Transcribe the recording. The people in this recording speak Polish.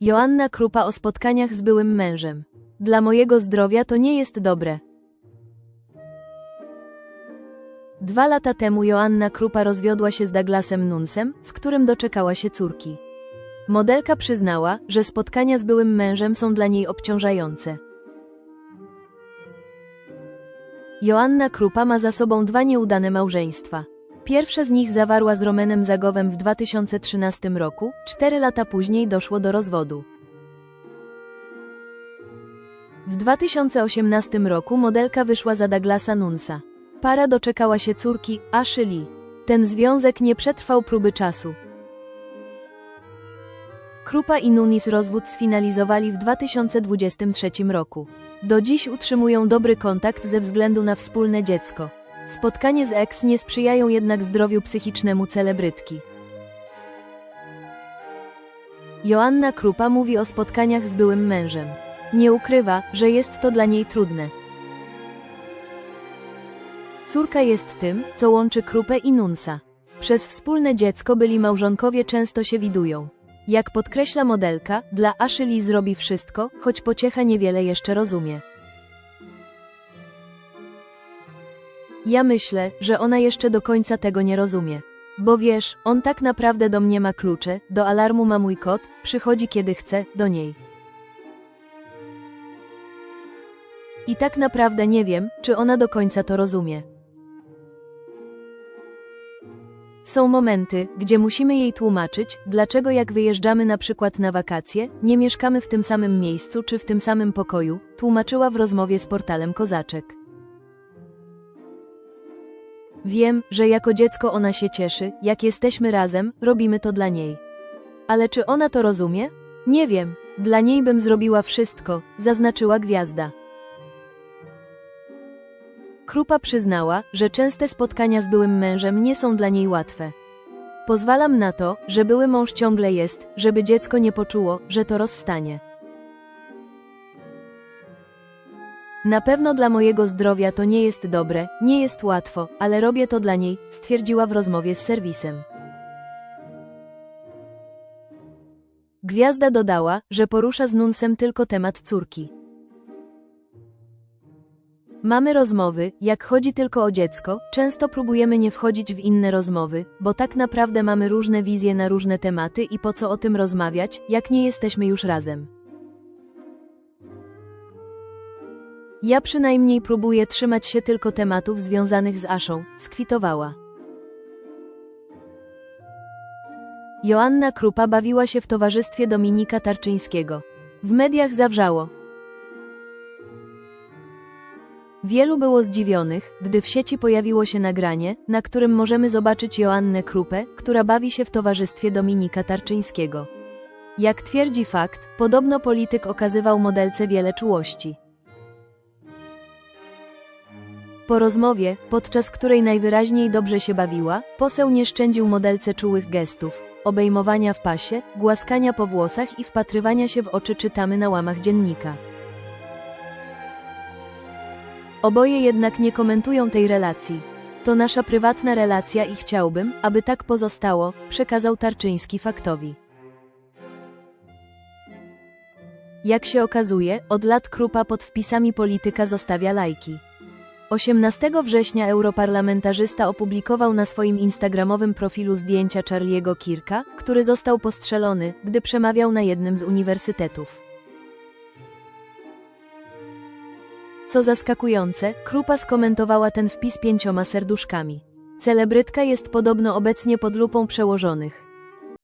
Joanna Krupa o spotkaniach z byłym mężem. Dla mojego zdrowia to nie jest dobre. Dwa lata temu Joanna Krupa rozwiodła się z Douglasem Nunsem, z którym doczekała się córki. Modelka przyznała, że spotkania z byłym mężem są dla niej obciążające. Joanna Krupa ma za sobą dwa nieudane małżeństwa. Pierwsze z nich zawarła z Romanem Zagowem w 2013 roku, cztery lata później doszło do rozwodu. W 2018 roku modelka wyszła za Douglasa Nunsa. Para doczekała się córki, Ashley Lee. Ten związek nie przetrwał próby czasu. Krupa i Nunis rozwód sfinalizowali w 2023 roku. Do dziś utrzymują dobry kontakt ze względu na wspólne dziecko. Spotkanie z ex nie sprzyjają jednak zdrowiu psychicznemu celebrytki. Joanna Krupa mówi o spotkaniach z byłym mężem. Nie ukrywa, że jest to dla niej trudne. Córka jest tym, co łączy Krupę i Nunsa. Przez wspólne dziecko byli małżonkowie często się widują. Jak podkreśla modelka, dla Ashley zrobi wszystko, choć pociecha niewiele jeszcze rozumie. Ja myślę, że ona jeszcze do końca tego nie rozumie. Bo wiesz, on tak naprawdę do mnie ma klucze, do alarmu ma mój kot, przychodzi kiedy chce, do niej. I tak naprawdę nie wiem, czy ona do końca to rozumie. Są momenty, gdzie musimy jej tłumaczyć, dlaczego jak wyjeżdżamy na przykład na wakacje, nie mieszkamy w tym samym miejscu czy w tym samym pokoju, tłumaczyła w rozmowie z portalem Kozaczek. Wiem, że jako dziecko ona się cieszy, jak jesteśmy razem, robimy to dla niej. Ale czy ona to rozumie? Nie wiem. Dla niej bym zrobiła wszystko, zaznaczyła gwiazda. Krupa przyznała, że częste spotkania z byłym mężem nie są dla niej łatwe. Pozwalam na to, że były mąż ciągle jest, żeby dziecko nie poczuło, że to rozstanie. Na pewno dla mojego zdrowia to nie jest dobre, nie jest łatwo, ale robię to dla niej, stwierdziła w rozmowie z serwisem. Gwiazda dodała, że porusza z Nunsem tylko temat córki. Mamy rozmowy, jak chodzi tylko o dziecko, często próbujemy nie wchodzić w inne rozmowy, bo tak naprawdę mamy różne wizje na różne tematy i po co o tym rozmawiać, jak nie jesteśmy już razem. Ja przynajmniej próbuję trzymać się tylko tematów związanych z Aszą, skwitowała. Joanna Krupa bawiła się w towarzystwie Dominika Tarczyńskiego. W mediach zawrzało. Wielu było zdziwionych, gdy w sieci pojawiło się nagranie, na którym możemy zobaczyć Joannę Krupę, która bawi się w towarzystwie Dominika Tarczyńskiego. Jak twierdzi fakt, podobno polityk okazywał modelce wiele czułości. Po rozmowie, podczas której najwyraźniej dobrze się bawiła, poseł nie szczędził modelce czułych gestów, obejmowania w pasie, głaskania po włosach i wpatrywania się w oczy czytamy na łamach dziennika. Oboje jednak nie komentują tej relacji. To nasza prywatna relacja i chciałbym, aby tak pozostało, przekazał Tarczyński faktowi. Jak się okazuje, od lat Krupa pod wpisami polityka zostawia lajki. 18 września europarlamentarzysta opublikował na swoim instagramowym profilu zdjęcia Charliego Kirka, który został postrzelony, gdy przemawiał na jednym z uniwersytetów. Co zaskakujące, Krupa skomentowała ten wpis pięcioma serduszkami. Celebrytka jest podobno obecnie pod lupą przełożonych.